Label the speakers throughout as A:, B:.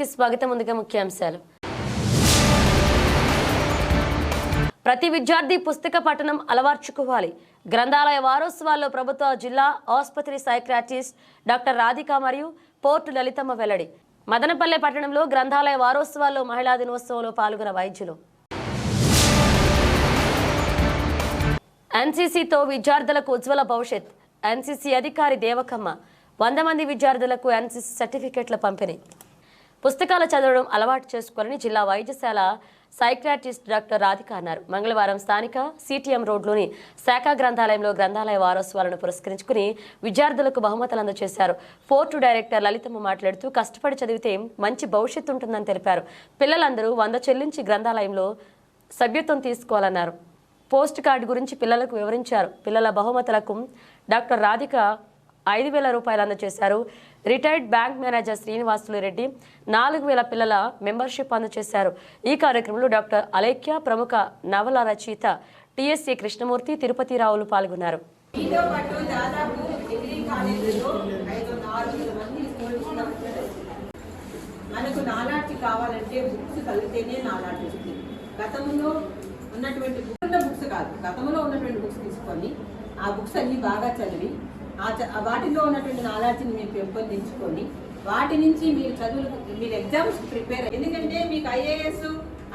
A: కి స్వాగతం ముందుగా ముఖ్యాంశాలు. ప్రతి విద్యార్థి పుస్తక పఠనం అలవార్చుకోవాలి. గ్రంథాలయ వారోత్సవాల్లో ప్రభుత్వ జిల్లా ఆసుపత్రి సైక్రాటిస్ట్ డాక్టర్ రాధిక మరియు పోర్టు లలితమ్మ వెల్లడి. మదనపల్లె పట్టణంలో గ్రంథాలయ వారోత్సవాల్లో మహిళా దినోత్సవంలో పాల్గొన్న వైద్యులు. ఎన్సీసీతో విద్యార్థులకు ఉజ్వల భవిష్యత్. ఎన్సీసీ అధికారి దేవకమ్మ వంద మంది విద్యార్థులకు ఎన్సీసీ సర్టిఫికెట్ల పంపిణీ. పుస్తకాలు చదవడం అలవాటు చేసుకోవాలని జిల్లా వైద్యశాల సైక్రాటిస్ట్ డాక్టర్ రాధిక అన్నారు. మంగళవారం స్థానిక సిటిఎం రోడ్లోని శాఖ గ్రంథాలయంలో గ్రంథాలయ వారోత్సవాలను పురస్కరించుకుని విద్యార్థులకు బహుమతులు అందజేశారు. ఫోర్టు డైరెక్టర్ లలితమ్మ మాట్లాడుతూ కష్టపడి చదివితే మంచి భవిష్యత్తు ఉంటుందని తెలిపారు. పిల్లలందరూ వంద చెల్లించి గ్రంథాలయంలో సభ్యత్వం తీసుకోవాలన్నారు. పోస్ట్ కార్డు గురించి పిల్లలకు వివరించారు. పిల్లల బహుమతులకు డాక్టర్ రాధిక ఐదు వేల రూపాయలు అందజేశారు. Retired bank manager Srinivasulu Reddy నాలుగు వేల పిల్లల మెంబర్షిప్ అందజేశారు. ఈ కార్యక్రమంలో డాక్టర్ అలేఖ్య ప్రముఖ నవల రచయిత టిఎస్సి కృష్ణమూర్తి తిరుపతి రావులు పాల్గొన్నారు.
B: మనకు నాలాటి కావాలంటే బుక్స్ కలిగితేనే నాలాటి వస్తుంది గతంలో ఉన్నటువంటి బుక్ బుక్స్ కాదు. గతంలో ఉన్నటువంటి బుక్స్ తీసుకొని ఆ బుక్స్ అన్ని బాగా చదివి వాటిలో ఉన్నటువంటి నాలెడ్జ్ని మీరు పెంపొందించుకొని వాటి నుంచి మీరు చదువులు మీరు ఎగ్జామ్స్ ప్రిపేర్ ఎందుకంటే మీకు ఐఏఎస్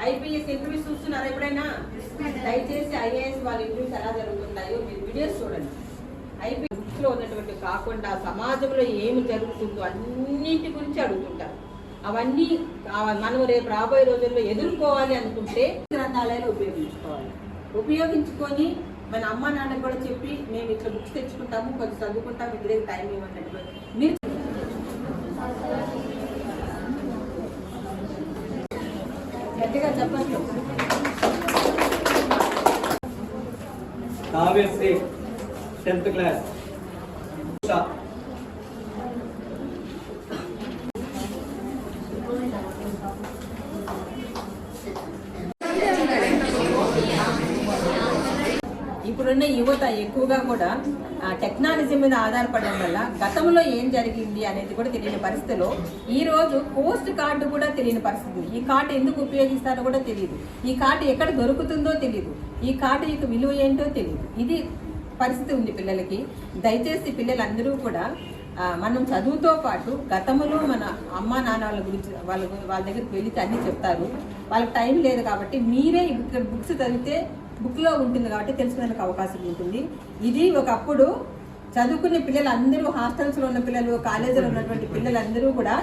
B: ఐపీఎస్ ఇంటర్వ్యూస్ చూస్తున్నారు ఎప్పుడైనా? దయచేసి ఐఏఎస్ వాళ్ళ ఇంటర్వ్యూస్ ఎలా జరుగుతున్నాయో మీరు వీడియోస్ చూడండి. ఐపీ బుక్స్లో ఉన్నటువంటి కాకుండా సమాజంలో ఏమి జరుగుతుందో అన్నింటి గురించి అడుగుతుంటారు అవన్నీ మనం రేపు రాబోయే రోజుల్లో ఎదుర్కోవాలి అనుకుంటే గ్రంథాలయాలు ఉపయోగించుకోవాలి. ఉపయోగించుకొని మన అమ్మ నాన్నకు కూడా చెప్పి మేము ఇట్లా బుక్స్ తెచ్చుకుంటాము కొంచెం చదువుకుంటాము ఇద్దరే టైం ఇవ్వండి మీరు గట్టిగా చెప్పండి.
C: Kavyasri
B: tenth class. ఎక్కువగా కూడా టెక్నాలజీ మీద ఆధారపడడం వల్ల గతంలో ఏం జరిగింది అనేది కూడా తెలియని పరిస్థితిలో ఈ రోజు పోస్ట్ కార్డు కూడా తెలియని పరిస్థితి ఈ కార్డు ఎందుకు ఉపయోగిస్తారో కూడా తెలియదు. ఈ కార్డు ఎక్కడ దొరుకుతుందో తెలియదు. ఈ కార్డు యొక్క విలువ ఏంటో తెలియదు. ఇది పరిస్థితి ఉంది పిల్లలకి. దయచేసి పిల్లలందరూ కూడా మనం చదువుతో పాటు గతంలో మన అమ్మా నాన్న వాళ్ళ గురించి వాళ్ళ వాళ్ళ దగ్గరికి వెళితే అన్నీ చెప్తారు. వాళ్ళకి టైం లేదు కాబట్టి మీరే ఇక్కడ బుక్స్ చదివితే బుక్లో ఉంటుంది కాబట్టి తెలుసుకునేందుకు అవకాశం ఉంటుంది. ఇది ఒకప్పుడు చదువుకునే పిల్లలు అందరూ హాస్టల్స్లో ఉన్న పిల్లలు కాలేజీలో ఉన్నటువంటి పిల్లలందరూ కూడా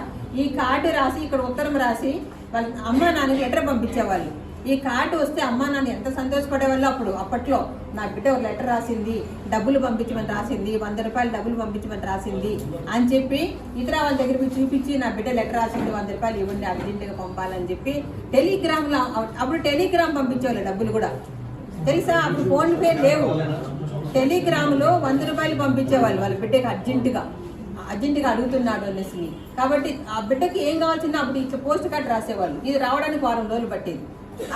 B: ఈ కార్డు రాసి ఇక్కడ ఉత్తరం రాసి వాళ్ళ అమ్మా నాన్నకి లెటర్ పంపించేవాళ్ళు. ఈ కార్డు వస్తే అమ్మా నాన్న ఎంత సంతోషపడేవాళ్ళు అప్పుడు? అప్పట్లో నా బిడ్డ ఒక లెటర్ రాసింది డబ్బులు పంపించమని రాసింది వంద రూపాయలు డబ్బులు పంపించమని రాసింది అని చెప్పి ఇతర వాళ్ళ దగ్గరికి చూపించి నా బిడ్డ లెటర్ రాసింది వంద రూపాయలు ఇవ్వండి అర్జెంటుగా పంపాలని చెప్పి టెలిగ్రామ్లో అప్పుడు టెలిగ్రామ్ పంపించేవాళ్ళు డబ్బులు కూడా. తెలుసా? అప్పుడు ఫోన్ పే లేవు. టెలిగ్రామ్లో వంద రూపాయలు పంపించేవాళ్ళు వాళ్ళ బిడ్డకి అర్జెంటుగా. అర్జెంటుగా అడుగుతున్నాడు అనేసి. కాబట్టి ఆ బిడ్డకి ఏం కావాల్సిందో అప్పుడు ఇట్లా పోస్ట్ కార్డ్ రాసేవాళ్ళు. ఇది రావడానికి వారం రోజులు పట్టేది.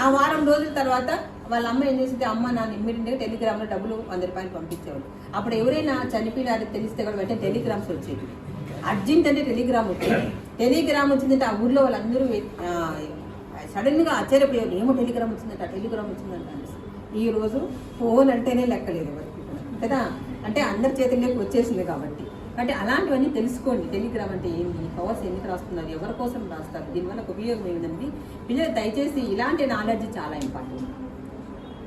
B: ఆ వారం రోజుల తర్వాత వాళ్ళ అమ్మ ఏం చేసింది? అమ్మ నాన్న ఇమ్మీడియట్గా టెలిగ్రామ్లో డబ్బులు వంద రూపాయలు పంపించేవాళ్ళు. అప్పుడు ఎవరైనా చనిపోయినారో తెలిస్తే కూడా వెంటనే టెలిగ్రామ్స్ వచ్చేది అర్జెంట్ అంటే టెలిగ్రామ్ వచ్చింది. టెలిగ్రామ్ వచ్చిందంటే ఆ ఊర్లో వాళ్ళందరూ సడన్గా సడన్గా ఆశ్చర్యపోయారు ఏమో టెలిగ్రామ్ వచ్చిందంట టెలిగ్రామ్ వచ్చిందంట ఈరోజు ఈ రోజు ఫోన్ అంటేనే లెక్కలేదు ఎవరికి. కదా? అంటే అందరి చేతుల్లోకి వచ్చేసింది కాబట్టి. అంటే అలాంటివన్నీ తెలుసుకోండి. టెలిగ్రామ్ అంటే ఏంటి పవర్స్ ఎందుకు రాస్తున్నారు? ఎవరి కోసం రాస్తారు? దీనివల్ల ఒక ఉపయోగం ఏంటండి పిల్లలు దయచేసి ఇలాంటి నాలెడ్జ్ చాలా ఇంపార్టెంట్.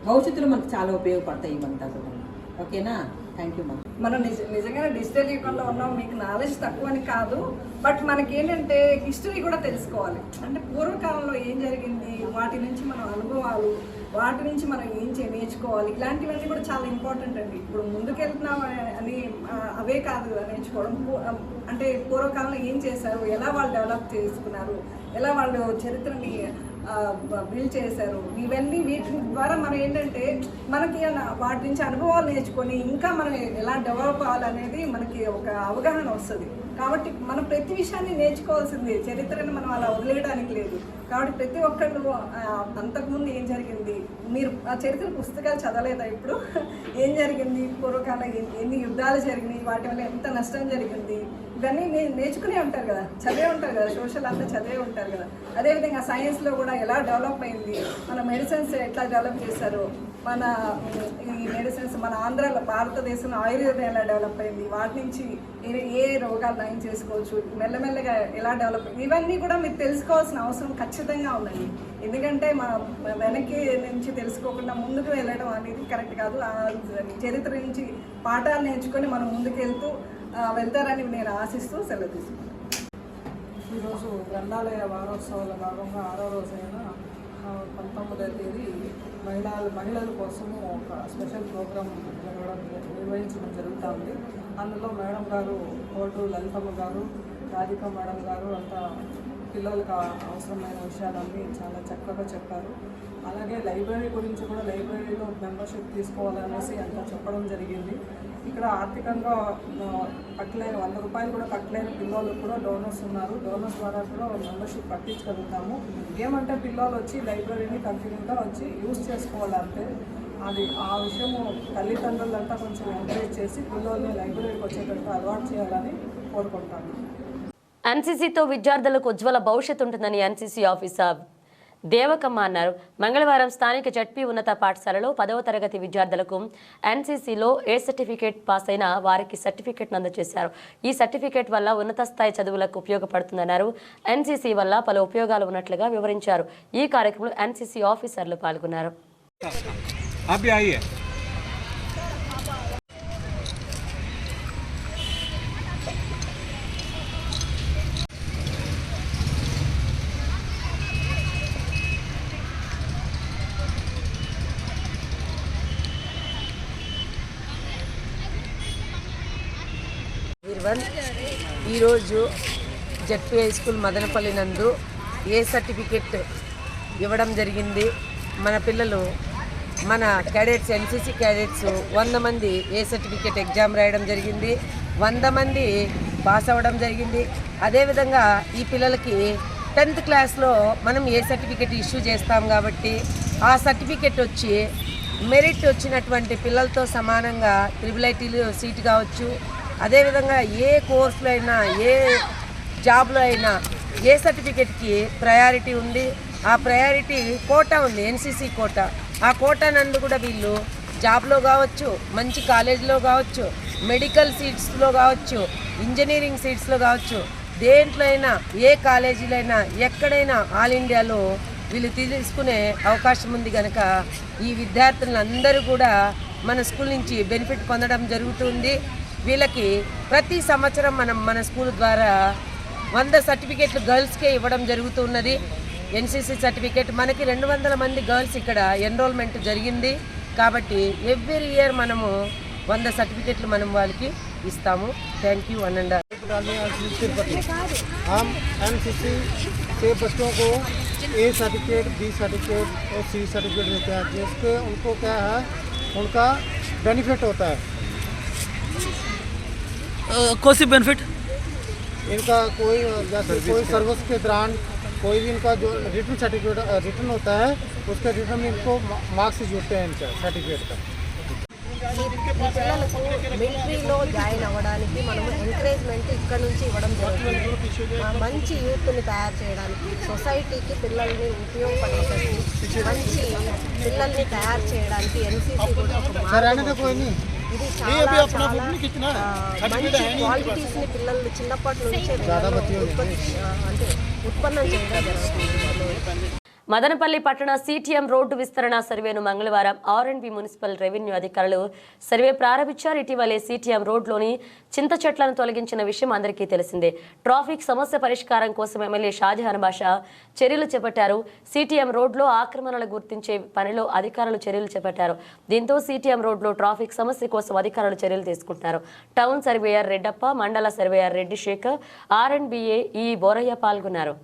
B: భవిష్యత్తులో మనకు చాలా ఉపయోగపడతాయి ఇవంతా కూడా ఓకేనా? థ్యాంక్ యూ మా
D: మనం నిజ నిజంగానే డిజిటల్ యుగంలో ఉన్నాం. మీకు నాలెడ్జ్ తక్కువ అని కాదు. బట్ మనకి ఏంటంటే హిస్టరీ కూడా తెలుసుకోవాలి. అంటే పూర్వకాలంలో ఏం జరిగింది? వాటి నుంచి మన అనుభవాలు వాటి నుంచి మనం ఏం చే నేర్చుకోవాలి? ఇలాంటివన్నీ కూడా చాలా ఇంపార్టెంట్ అండి. ఇప్పుడు ముందుకెళ్తున్నాం అని అవే కాదు నేర్చుకోవడం. అంటే పూర్వకాలంలో ఏం చేశారు? ఎలా వాళ్ళు డెవలప్ చేసుకున్నారు? ఎలా వాళ్ళు చరిత్రని బిల్డ్ చేశారు? ఇవన్నీ వీటి ద్వారా మనం ఏంటంటే మనకి వాటి నుంచి అనుభవాలు నేర్చుకొని ఇంకా మనం ఎలా డెవలప్ అవ్వాలనేది మనకి ఒక అవగాహన వస్తుంది. కాబట్టి మనం ప్రతి విషయాన్ని నేర్చుకోవాల్సిందే. చరిత్రను మనం అలా వదిలేయడానికి లేదు. కాబట్టి ప్రతి ఒక్కళ్ళు అంతకుముందు ఏం జరిగింది? మీరు ఆ చరిత్ర పుస్తకాలు చదవలేదా ఇప్పుడు? ఏం జరిగింది? పూర్వకాలం ఎన్ని- యుద్ధాలు జరిగినాయి? వాటి వల్ల ఎంత నష్టం జరిగింది? ఇవన్నీ నే- నేర్చుకునే ఉంటారు కదా. చదివే ఉంటారు కదా. సోషల్ అంతా చదివే ఉంటారు కదా. అదేవిధంగా సైన్స్లో కూడా ఎలా డెవలప్ అయింది? మన మెడిసిన్స్ ఎట్లా డెవలప్ చేశారు? మన ఈ మెడిసిన్స్ మన ఆంధ్రాలో భారతదేశంలో ఆయుర్వేదం ఎలా డెవలప్ అయింది? వాటి నుంచి ఏ- రోగాలు నయం చేసుకోవచ్చు? మెల్లమెల్లగా ఎలా డెవలప్ ఇవన్నీ కూడా మీరు తెలుసుకోవాల్సిన అవసరం ఖచ్చితంగా ఉందండి. ఎందుకంటే మన వెనక్కి నుంచి తెలుసుకోకుండా ముందుకు వెళ్ళడం అనేది కరెక్ట్ కాదు. ఆ చరిత్ర నుంచి పాఠాలు నేర్చుకొని మనం ముందుకెళ్తూ వెళ్తారని నేను ఆశిస్తూ సెలవు తీసుకున్నాను
E: ఈరోజు గ్రంథాలయ వారోత్సవాల భాగంగా ఆరో రోజైన పంతొమ్మిదవ తేదీ మహిళల మహిళల కోసము ఒక స్పెషల్ ప్రోగ్రామ్ జరగడం నిర్వహించడం జరుగుతుంది అందులో మేడం గారు కోటు లలితమ్మ గారు రాధిక మేడం గారు అంతా పిల్లలకు అవసరమైన విషయాలన్నీ చాలా చక్కగా చెప్పారు. అలాగే లైబ్రరీ గురించి కూడా లైబ్రరీలో మెంబర్షిప్ తీసుకోవాలనేసి అంతా చెప్పడం జరిగింది. ఇక్కడ ఆర్థికంగా కట్టలేని వంద రూపాయలు కూడా కట్టలేని పిల్లలు కూడా డోనర్స్ ఉన్నారు. డోనర్స్ ద్వారా కూడా మెంబర్షిప్ కట్టించగలుగుతాము. ఏమంటే పిల్లలు వచ్చి లైబ్రరీని కంటిన్యూగా వచ్చి యూజ్ చేసుకోవాలంటే అది ఆ విషయము తల్లిదండ్రులంతా కొంచెం ఎంకరేజ్ చేసి పిల్లల్ని లైబ్రరీకి వచ్చేటట్టు అలవాటు చేయాలని కోరుకుంటాను.
A: ఎన్సీసీతో విద్యార్థులకు ఉజ్వల భవిష్యత్తు ఉంటుందని ఎన్సీసీ ఆఫీసర్ దేవకమ్మ అన్నారు. మంగళవారం స్థానిక జడ్పీ ఉన్నత పాఠశాలలో పదవ తరగతి విద్యార్థులకు ఎన్సీసీలో ఏ సర్టిఫికేట్ పాస్ అయినా వారికి సర్టిఫికేట్ అందజేశారు. ఈ సర్టిఫికేట్ వల్ల ఉన్నత స్థాయి చదువులకు ఉపయోగపడుతుందన్నారు. ఎన్సీసీ వల్ల పలు ఉపయోగాలు ఉన్నట్లుగా వివరించారు. ఈ కార్యక్రమంలో ఎన్సీసీ ఆఫీసర్లు పాల్గొన్నారు.
F: వన్ ఈరోజు జెడ్పీ హై స్కూల్ మదనపల్లి నందు ఏ సర్టిఫికెట్ ఇవ్వడం జరిగింది? మన పిల్లలు మన క్యాడెట్స్ ఎన్సీసీ క్యాడెట్స్ వంద మంది ఏ సర్టిఫికేట్ ఎగ్జామ్ రాయడం జరిగింది? వంద మంది పాస్ అవ్వడం జరిగింది. అదేవిధంగా ఈ పిల్లలకి టెన్త్ క్లాస్లో మనం ఏ సర్టిఫికేట్ ఇష్యూ చేస్తాం కాబట్టి ఆ సర్టిఫికేట్ వచ్చి మెరిట్ వచ్చినటువంటి పిల్లలతో సమానంగా త్రిబుల్ ఐటీలు సీట్ కావచ్చు అదేవిధంగా ఏ కోర్సులో అయినా ఏ జాబ్లో అయినా ఏ సర్టిఫికెట్కి ప్రయారిటీ ఉంది? ఆ ప్రయారిటీ కోటా ఉంది ఎన్సీసీ కోటా. ఆ కోటా నందు కూడా వీళ్ళు జాబ్లో కావచ్చు మంచి కాలేజీలో కావచ్చు మెడికల్ సీట్స్లో కావచ్చు ఇంజనీరింగ్ సీట్స్లో కావచ్చు దేంట్లో అయినా ఏ కాలేజీలో అయినా ఎక్కడైనా ఆల్ ఇండియాలో వీళ్ళు తీసుకునే అవకాశం ఉంది కనుక ఈ విద్యార్థులందరూ కూడా మన స్కూల్ నుంచి బెనిఫిట్ పొందడం జరుగుతుంది. వీళ్ళకి ప్రతి సంవత్సరం మనం మన స్కూల్ ద్వారా వంద సర్టిఫికెట్లు గర్ల్స్కే ఇవ్వడం జరుగుతున్నది ఎన్సీసీ సర్టిఫికెట్ మనకి రెండు వందల మంది గర్ల్స్ ఇక్కడ ఎన్రోల్మెంట్ జరిగింది కాబట్టి ఎవ్రీ ఇయర్ మనము వంద సర్టిఫికెట్లు మనం వాళ్ళకి ఇస్తాము థ్యాంక్ యూ వన్ అండ్
G: डालने हैं तिरुपति हम एन के बच्चों को ए सर्टिफिकेट बी सर्टिफिकेट और सी सर्टिफिकेट देते हैं जिसके उनको क्या है उनका बेनिफिट होता है
H: कौन सी बेनिफिट
G: इनका कोई जैसे कोई सर्विस के दौरान कोई भी इनका जो रिटर्न सर्टिफिकेट रिटर्न होता है उसके रिटर्न में इनको मार्क्स जुड़ते हैं इनका सर्टिफिकेट का
F: ఈ పిల్లలకు మిలిటరీలో జాయిన్ అవ్వడానికి మనము ఎంకరేజ్మెంట్ ఇక్కడ నుంచి ఇవ్వడం జరుగుతుంది ఆ మంచి యూత్ని తయారు చేయడానికి సొసైటీకి పిల్లల్ని ఉపయోగపడేటట్టు మంచి పిల్లల్ని తయారు చేయడానికి ఎన్సీసీ కూడా ఒక క్వాలిటీస్ని పిల్లలు చిన్నప్పటి నుంచే అంటే ఉత్పన్నం చేయడం జరుగుతుంది.
A: మదనపల్లి పట్టణ సిటిఎం రోడ్డు విస్తరణ సర్వేను మంగళవారం R and B municipal revenue అధికారులు సర్వే ప్రారంభించారు. ఇటీవలే సిటిఎం రోడ్లోని చింత చెట్లను తొలగించిన విషయం అందరికీ తెలిసిందే. ట్రాఫిక్ సమస్య పరిష్కారం కోసం ఎమ్మెల్యే షాజహాన్ బాషా చర్యలు చేపట్టారు. సిటిఎం రోడ్లో ఆక్రమణలు గుర్తించే పనిలో అధికారులు చర్యలు చేపట్టారు. దీంతో సిటిఎం రోడ్లో ట్రాఫిక్ సమస్య కోసం అధికారులు చర్యలు తీసుకుంటున్నారు. Town surveyor Reddappa mandal surveyor Reddy Sekhar R and B A E Boraiah పాల్గొన్నారు.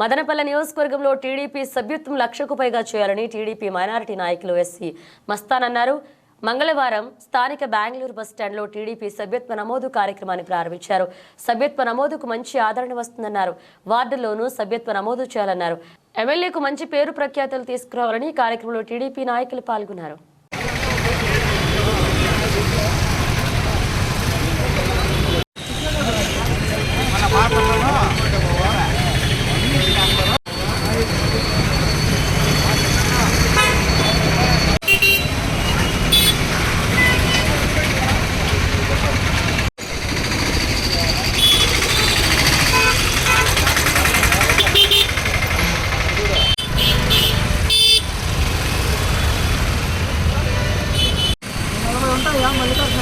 A: మదనపల్లె నియోజకవర్గంలో టీడీపీ సభ్యత్వం లక్షకు పైగా చేయాలని టీడీపీ మైనారిటీ నాయకులు ఎస్సీ మస్తాన్ అన్నారు. మంగళవారం స్థానిక బెంగళూరు బస్ స్టాండ్లో టీడీపీ సభ్యత్వ నమోదు కార్యక్రమాన్ని ప్రారంభించారు. సభ్యత్వ నమోదుకు మంచి ఆదరణ వస్తుందన్నారు. వార్డులోనూ సభ్యత్వ నమోదు చేయాలన్నారు. ఎమ్మెల్యేకు మంచి పేరు ప్రఖ్యాతులు తీసుకురావాలని కార్యక్రమంలో టీడీపీ నాయకులు పాల్గొన్నారు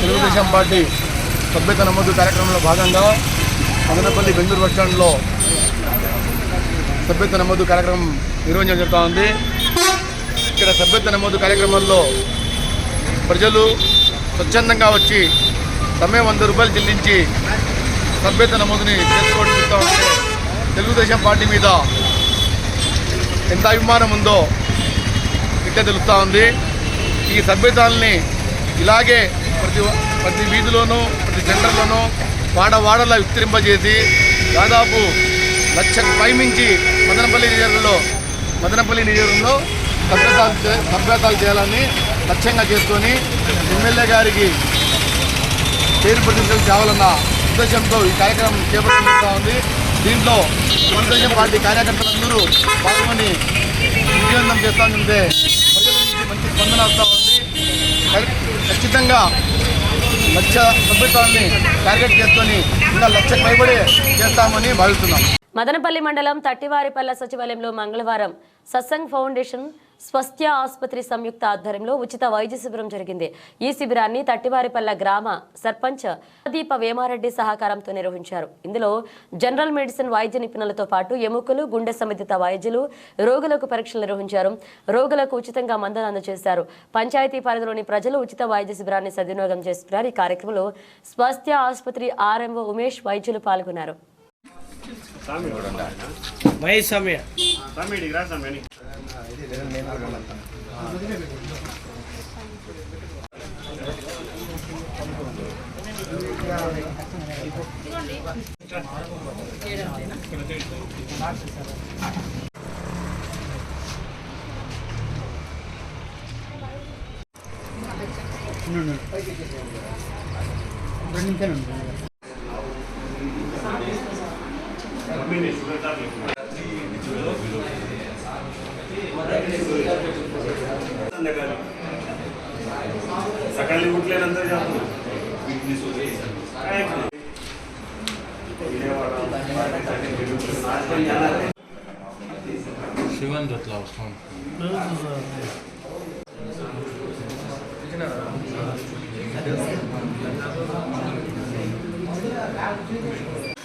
H: తెలుగుదేశం పార్టీ సభ్యత నమోదు కార్యక్రమంలో భాగంగా మదనపల్లి బెంగళూరు బస్ స్టాండ్లో సభ్యత నమోదు కార్యక్రమం నిర్వహించడం జరుగుతూ ఉంది ఇక్కడ సభ్యత నమోదు కార్యక్రమంలో ప్రజలు స్వచ్ఛందంగా వచ్చి సమయం వంద రూపాయలు చెల్లించి సభ్యత నమోదుని చేసుకోవడం జరుగుతూ ఉంటే తెలుగుదేశం పార్టీ మీద ఎంత అభిమానం ఉందో ఇట్టే తెలుస్తూ ఉంది ఈ సభ్యతల్ని ఇలాగే ప్రతి ప్రతి వీధిలోనూ ప్రతి సెంటర్లోనూ వాడ వాడలా విస్తరింపజేసి దాదాపు లక్ష పైమించి మదనపల్లి నియోజకవర్గంలో మదనపల్లి నియోజకవర్గంలో సభ్యతాలు సభ్యతాలు చేయాలని లక్ష్యంగా చేసుకొని ఎమ్మెల్యే గారికి పేరు ప్రతిష్టలు కావాలన్న ఉద్దేశంతో ఈ కార్యక్రమం చేపట్టబడుతూ ఉంది. దీంట్లో తెలుగుదేశం పార్టీ కార్యకర్తలందరూ పాల్గొని విజయవంతం చేస్తా ఉంటే ప్రజల నుంచి మంచి స్పందన వస్తూ ఉంది. ఖచ్చితంగా లక్ష సభ్యత్వాన్ని టార్గెట్ చేసుకొని ఇంకా లక్ష పైబడి చేస్తామని భావిస్తున్నాం.
A: మదనపల్లి మండలం తట్టివారిపల్లె సచివాలయంలో మంగళవారం సత్సంగ్ ఫౌండేషన్ స్వస్థ్య ఆసుపత్రి సంయుక్త ఆధ్వర్యంలో ఉచిత వైద్య శిబిరం జరిగింది. ఈ శిబిరాన్ని తట్టివారిపల్లె గ్రామ సర్పంచ్ దీప వేమారెడ్డి సహకారంతో నిర్వహించారు. ఇందులో జనరల్ మెడిసిన్ వైద్య నిపుణులతో పాటు ఎముకలు గుండె సంబంధిత వైద్యులు రోగులకు పరీక్షలు నిర్వహించారు. రోగులకు ఉచితంగా మందులు అందజేశారు. పంచాయతీ పరిధిలోని ప్రజలు ఉచిత వైద్య శిబిరాన్ని సద్వినియోగం చేస్తున్నారు ఈ కార్యక్రమంలో స్వస్థ్య ఆసుపత్రి ఆర్ఎంఓ ఉమేష్ వైద్యులు పాల్గొన్నారు.
I: ಮಹೇಶ್ ಸ್ವಾಮಿ ಸ್ವಾಮಿ ಇಡಿಗ್ರಾ
J: ಸ್ವಾಮಿ రెండు నిమిషాలు అవసరం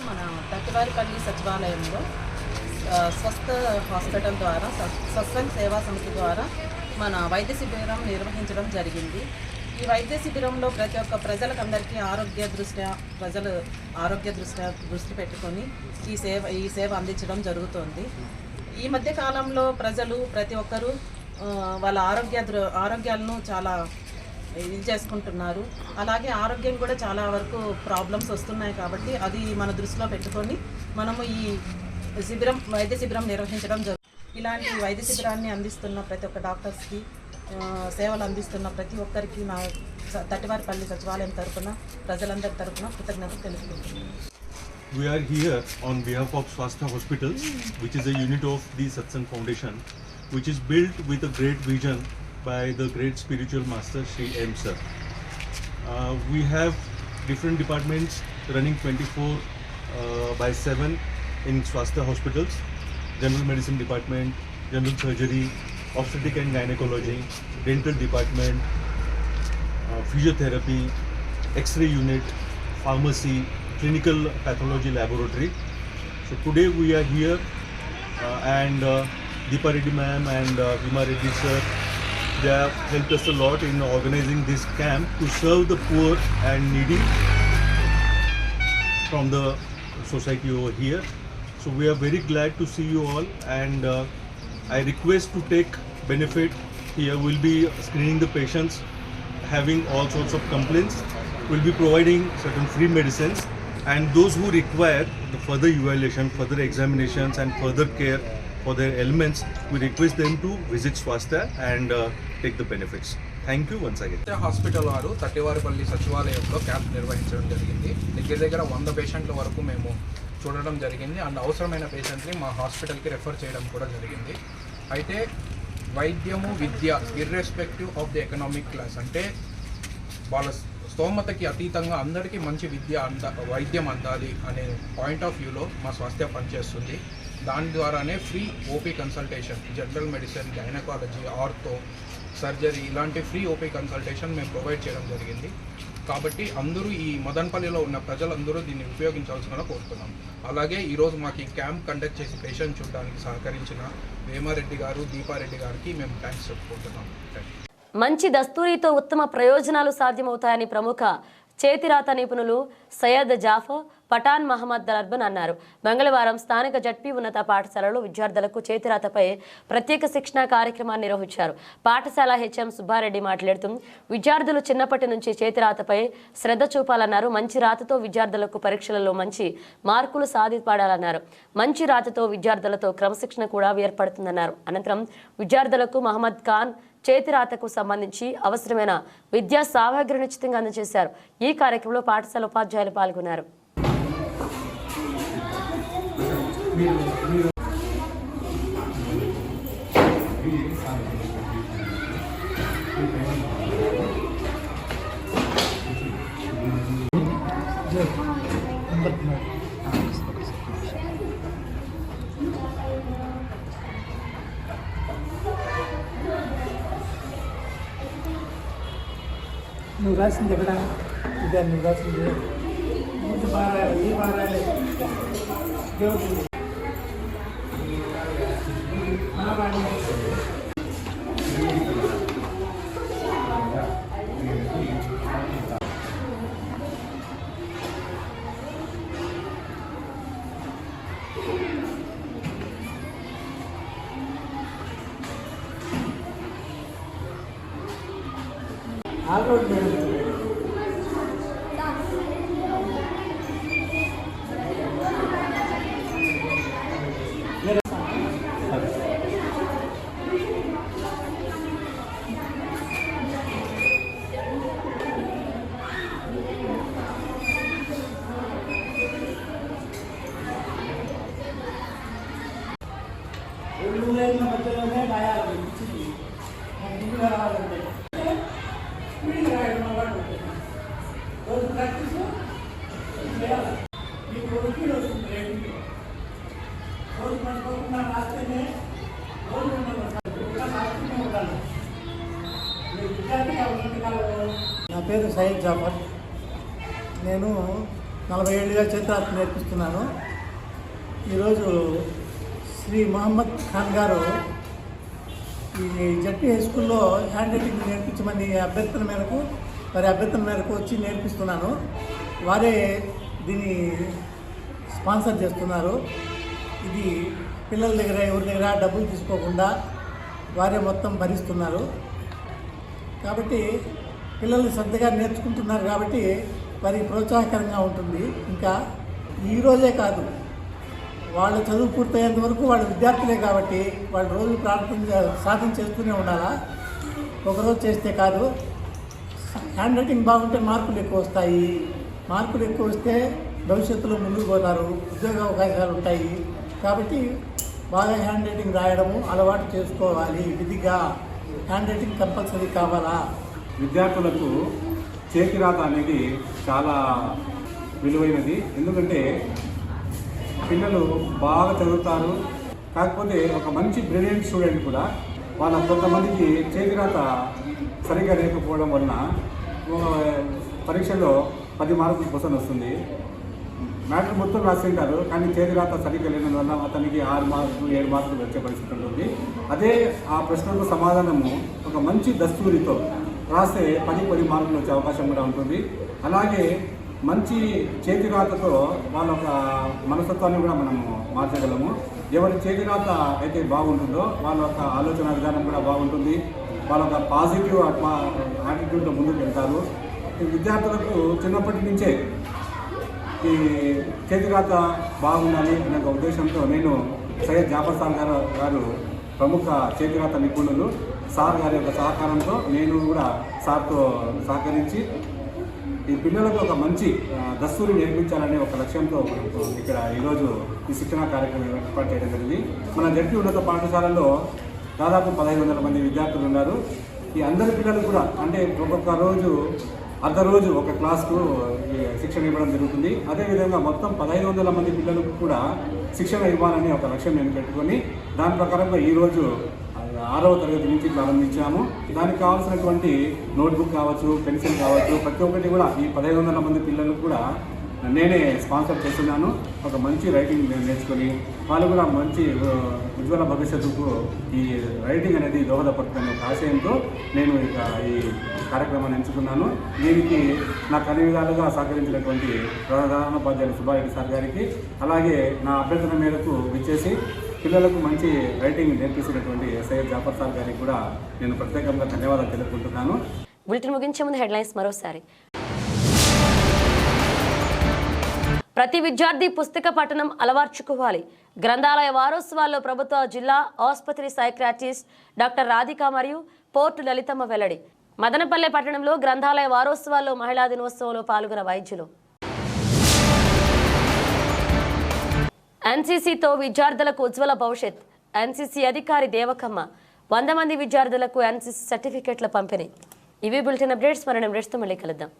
K: మన తక్కువారిపల్లి సచివాలయంలో స్వస్థ హాస్పిటల్ ద్వారా స్వస్థన్ సేవా సంస్థ ద్వారా మన వైద్య శిబిరం నిర్వహించడం జరిగింది. ఈ వైద్య శిబిరంలో ప్రతి ఒక్క ప్రజలకందరికీ ఆరోగ్య దృష్ట్యా ప్రజలు ఆరోగ్య దృష్ట్యా దృష్టి పెట్టుకొని ఈ సేవ ఈ సేవ అందించడం జరుగుతోంది. ఈ మధ్య కాలంలో ప్రజలు ప్రతి ఒక్కరూ వాళ్ళ ఆరోగ్య దృ ఆరోగ్యాలను చాలా ఇది చేసుకుంటున్నారు. అలాగే ఆరోగ్యం కూడా చాలా వరకు ప్రాబ్లమ్స్ వస్తున్నాయి కాబట్టి అది మన దృష్టిలో పెట్టుకొని మనము ఈ శిబిరం వైద్య శిబిరం నిర్వహించడం జరుగుతుంది ఇలాంటి వైద్య శిబిరాన్ని అందిస్తున్న ప్రతి ఒక్క డాక్టర్స్కి సేవలు అందిస్తున్న ప్రతి ఒక్కరికి నా తటివారిపల్లి సచివాలయం తరపున ప్రజలందరి తరఫున కృతజ్ఞతలు తెలుపుకుంటున్నాను.
J: We are here on behalf of Swasthya Hospitals, which is a unit of the Satsang Foundation, which is built with a great vision by the great spiritual master Sri M. Sir. Uh, we have different departments running 24 uh, by 7 in Swasthya Hospitals, General Medicine Department, General Surgery, Obstetric and Gynecology, Dental Department, uh, physiotherapy, X-ray unit, pharmacy, clinical pathology laboratory. So today we are here uh, and uh, Deepa Reddy ma'am and uh, Bhima Reddy sir, they have helped us a lot in organizing this camp to serve the poor and needy from the society over here. So we are very glad to see you all, and uh, I request to take benefit. Here we'll be screening the patients having all sorts of complaints. We'll be providing certain free medicines, and those who require the further evaluation, further examinations and further care for their ailments, we request them to visit Swastha and uh, take the benefits. Thank you once again
L: hospital వారు తట్టివారిపల్లి సచివాలయంలో camp నిర్వహించడం జరిగింది దగ్గర దగ్గర వంద పేషెంట్ల వరకు మేము చూడడం జరిగింది అండ్ అవసరమైన పేషెంట్ని మా హాస్పిటల్కి రెఫర్ చేయడం కూడా జరిగింది అయితే వైద్యము విద్య irrespective of the economic class అంటే వాళ్ళ స్తోమతకి అతీతంగా అందరికీ మంచి విద్య అంద వైద్యం అందాలి అనే పాయింట్ ఆఫ్ వ్యూలో మా స్వాస్థ్య పనిచేస్తుంది. దాని ద్వారానే free OP consultation general medicine gynaecology ortho surgery ఇలాంటి ఫ్రీ ఓపీ కన్సల్టేషన్ మేము ప్రొవైడ్ చేయడం జరిగింది. కాబట్టి అందరూ ఈ మదన్పల్లిలో ఉన్న ప్రజలందరూ దీన్ని ఉపయోగించాల్సిన కోరుతున్నాం. అలాగే ఈరోజు మాకు ఈ క్యాంప్ కండక్ట్ చేసి పేషెంట్ చూడడానికి సహకరించిన వేమారెడ్డి గారు దీపారెడ్డి గారికి మేము థ్యాంక్స్ చెప్పుకుంటున్నాం. థ్యాంక్ యూ
A: మంచి దస్తూరితో ఉత్తమ ప్రయోజనాలు సాధ్యమవుతాయని ప్రముఖ చేతిరాత నిపుణులు సయ్యద్ జాఫర్ పఠాన్ మహమ్మద్ దర్బన్ అన్నారు. మంగళవారం స్థానిక జడ్పీ ఉన్నత పాఠశాలలో విద్యార్థులకు చేతిరాతపై ప్రత్యేక శిక్షణ కార్యక్రమాన్ని నిర్వహించారు. పాఠశాల హెచ్ఎం సుబ్బారెడ్డి మాట్లాడుతూ విద్యార్థులు చిన్నప్పటి నుంచి చేతిరాతపై శ్రద్ధ చూపాలన్నారు. మంచి రాతతో విద్యార్థులకు పరీక్షలలో మంచి మార్కులు సాధిపడాలన్నారు మంచి రాతతో విద్యార్థులతో క్రమశిక్షణ కూడా ఏర్పడుతుందన్నారు. అనంతరం విద్యార్థులకు మహమ్మద్ ఖాన్ చేతిరాతకు సంబంధించి అవసరమైన విద్యా సామగ్రిని ఉచితంగా అందజేశారు. ఈ కార్యక్రమంలో పాఠశాల ఉపాధ్యాయులు పాల్గొన్నారు.
G: నువ్వు రాసింది ఎక్కడ ఇదే నువ్వు రాసింది. బాగా రాయాలి ఏ బాగా దేవుడు నా పేరు సయ్యద్ జాఫర్. నేను నలభై ఏళ్ళుగా చిత్రార్థ నేర్పిస్తున్నాను. ఈరోజు శ్రీ మహమ్మద్ ఖాన్ గారు ఈ జడ్పీ హై స్కూల్లో హ్యాండ్ రైటింగ్ నేర్పించమని అభ్యర్థన మేరకు వారి అభ్యర్థన మేరకు వచ్చి నేర్పిస్తున్నాను. వారే దీన్ని స్పాన్సర్ చేస్తున్నారు. ఇది పిల్లల దగ్గర ఎవరి దగ్గర డబ్బులు తీసుకోకుండా వారే మొత్తం భరిస్తున్నారు. కాబట్టి పిల్లలు శ్రద్ధగా నేర్చుకుంటున్నారు కాబట్టి వారికి ప్రోత్సాహకరంగా ఉంటుంది. ఇంకా ఈరోజే కాదు వాళ్ళ చదువు పూర్తయ్యేంత వరకు వాళ్ళ విద్యార్థులే కాబట్టి వాళ్ళు రోజు ప్రార్థన చే- సాధన చేస్తూనే ఉండాలా? ఒకరోజు చేస్తే కాదు. హ్యాండ్ రైటింగ్ బాగుంటే మార్కులు ఎక్కువ వస్తాయి. మార్కులు ఎక్కువ వస్తే భవిష్యత్తులో ముందుకు పోతారు. ఉద్యోగ అవకాశాలు ఉంటాయి. కాబట్టి బాగా హ్యాండ్ రైటింగ్ రాయడము అలవాటు చేసుకోవాలి విధిగా. హ్యాండ్ రైటింగ్ కంపల్సరీ కావాలా?
M: విద్యార్థులకు చేతిరాత అనేది చాలా విలువైనది. ఎందుకంటే పిల్లలు బాగా చదువుతారు. కాకపోతే ఒక మంచి బ్రిలియంట్ స్టూడెంట్ కూడా వాళ్ళ కొంతమందికి చేతిరాత సరిగ్గా లేకపోవడం వలన పరీక్షలో పది మార్కులు క్వశ్చన్ వస్తుంది. మ్యాటర్ మొత్తం రాసింటారు కానీ చేతిరాత సరిగ్గా లేనందువల్ల అతనికి ఆరు మార్కులు ఏడు మార్కులు వచ్చే పరిస్థితి ఉంటుంది. అదే ఆ ప్రశ్నలకు సమాధానము ఒక మంచి దస్తూరితో రాస్తే పది పది మార్కులు వచ్చే అవకాశం కూడా ఉంటుంది. అలాగే మంచి చేతి రాతతో వాళ్ళ ఒక మనస్తత్వాన్ని కూడా మనము మార్చగలము. ఎవరి చేతి రాత అయితే బాగుంటుందో వాళ్ళ యొక్క ఆలోచన విధానం కూడా బాగుంటుంది. వాళ్ళ ఒక పాజిటివ్ ఆటిట్యూడ్తో ముందుకు వెళ్తారు. విద్యార్థులకు చిన్నప్పటి నుంచే ఈ చేతిగాత బాగుందని అనే ఒక ఉద్దేశంతో నేను సయ్యద్ జాఫర్ సార్ గారు గారు ప్రముఖ చేతిగాత నిపుణులు. సార్ గారి యొక్క సహకారంతో నేను కూడా సార్తో సహకరించి ఈ పిల్లలకు ఒక మంచి ఆ, దస్తూరి నేర్పించాలనే ఒక లక్ష్యంతో మనకు ఇక్కడ ఈరోజు ఈ శిక్షణ కార్యక్రమం ఏర్పాటు చేయడం జరిగింది. మన జడ్పీ ఉన్నత పాఠశాలలో దాదాపు పదహైదు వందల మంది విద్యార్థులు ఉన్నారు. ఈ అందరి పిల్లలు కూడా అంటే ఒక్కొక్క రోజు అర్ధ రోజు ఒక క్లాస్కు శిక్షణ ఇవ్వడం జరుగుతుంది. అదేవిధంగా మొత్తం పదహైదు వందల మంది పిల్లలకు కూడా శిక్షణ ఇవ్వాలని ఒక లక్ష్యం నేను పెట్టుకొని దాని ప్రకారంగా ఈరోజు ఆరవ తరగతి నుంచి ప్రారంభించాము. దానికి కావాల్సినటువంటి నోట్బుక్ కావచ్చు పెన్సిల్ కావచ్చు ప్రతి ఒక్కటి కూడా ఈ పదహైదు వందల మంది పిల్లలకు కూడా నేనే స్పాన్సర్ చేస్తున్నాను. ఒక మంచి రైటింగ్ నేను నేర్చుకొని వాళ్ళు కూడా మంచి ఉజ్వల భవిష్యత్తుకు ఈ రైటింగ్ అనేది దోహదపడుతున్న ఒక ఆశయంతో నేను ఇక ఈ కార్యక్రమాన్ని ఎంచుకున్నాను. దీనికి నాకు అన్ని విధాలుగా సహకరించినటువంటి ప్రధానోపాధ్యాయులు సుబ్బారెడ్డి సార్ గారికి అలాగే నా అభ్యర్థన మేరకు విచ్చేసి పిల్లలకు మంచి రైటింగ్ నేర్పిస్తున్నటువంటి సయ్యద్ జాఫర్ సార్ గారికి కూడా నేను ప్రత్యేకంగా ధన్యవాదాలు తెలుపుకుంటున్నాను.
A: బులెటిన్ ముగించే ముందు హెడ్లైన్స్ మరోసారి. ప్రతి విద్యార్థి పుస్తక పఠనం అలవార్చుకోవాలి. గ్రంథాలయ వారోత్సవాల్లో ప్రభుత్వ జిల్లా ఆసుపత్రి సైక్రాటిస్ట్ డాక్టర్ రాధిక మరియు పోర్టు లలితమ్మ వెల్లడి. మదనపల్లె పట్టణంలో గ్రంథాలయ వారోత్సవాల్లో మహిళా దినోత్సవంలో పాల్గొన్న వైద్యులు. ఎన్సీసీతో విద్యార్థులకు ఉజ్వల భవిష్యత్. ఎన్సీసీ అధికారి దేవకమ్మ వంద మంది విద్యార్థులకు ఎన్సీసీ సర్టిఫికెట్ల పంపిణీ. ఇవి బులెటిన్ అప్డేట్స్. మరణం రెస్ట్తో మళ్ళీ కలుద్దాం.